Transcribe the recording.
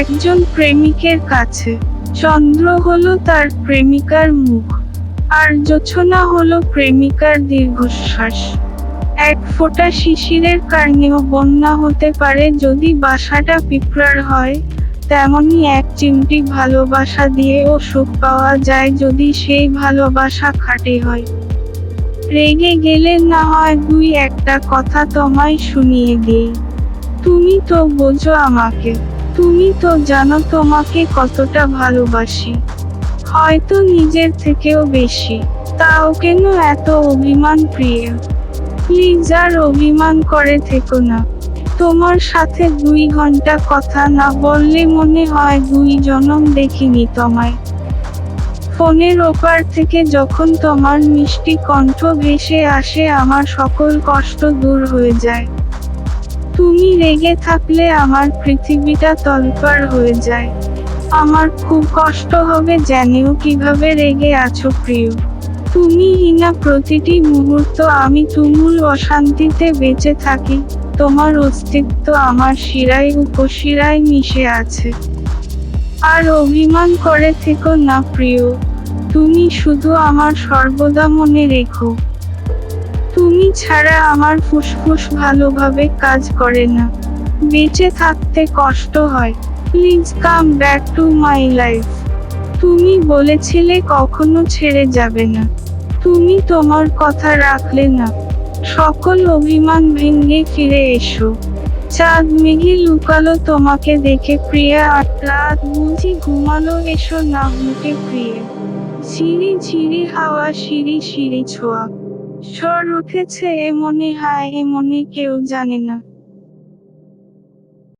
একজন প্রেমিকের কাছে। চন্দ্র হলো তার প্রেমিকার মুখ, আর জোছনা হলো প্রেমিকার দীর্ঘশ্বাস। এক ফোঁটা শিশিরের কারণেও বন্যা হতে পারে, যদি বাসাটা পিঁপড়ার হয়, তেমনি এক চিমটি ভালোবাসা দিয়েও সুখ পাওয়া যায় যদি সেই ভালোবাসা খাঁটি হয়। রেগে গেলে না হয় দুই একটা কথা তোমায় শুনিয়ে দিই। তুমি তো বোঝো আমাকে। তুমি তো জানো তোমাকে কতটা ভালোবাসি। হয়তো নিজের থেকেও বেশি। তাও কেন এত অভিমান প্রিয়? প্লিজ আর অভিমান করে থেকো না। তোমার সাথে দুই ঘণ্টা কথা না বললে মনে হয় দুই জনম দেখিনি তোমায়। ফোনের ওপার থেকে যখন তোমার মিষ্টি কণ্ঠ ভেসে আসে, আমার সকল কষ্ট দূর হয়ে যায়। তুমি রেগে থাকলে আমার পৃথিবীটা তলপার হয়ে যায়। আমার খুব কষ্ট হবে জানিও কীভাবে রেগে আছো প্রিয়। তুমি হিনা প্রতিটি মুহূর্ত আমি তুমুল অশান্তিতে বেঁচে থাকি, তোমার অস্তিত্ব আমার শিরায় উপশিরায় মিশে আছে। আর অভিমান করে থেকো না প্রিয়, তুমি শুধু আমার সর্বদা মনে রেখো। তুমি ছাড়া আমার ফুসফুস ভালোভাবে কাজ করে না। বেঁচে থাকতে কষ্ট হয়। Please come back to my life. তুমি বলেছিলে কখনো ছেড়ে যাবে না। তুমি তোমার কথা রাখলে না। সকল অভিমান ভেঙে ফিরে এসো। চাঁদ মেঘে লুকালো তোমাকে দেখে প্রিয়া আর রাত বুঝি ঘুমালো এসো না মুখে প্রিয়ে। ঝিরি ঝিরি হাওয়া সিঁড়ি সিঁড়ি ছোঁয়া। স্বর উঠেছে এ মনে হায় এ মনে কেউ জানে না।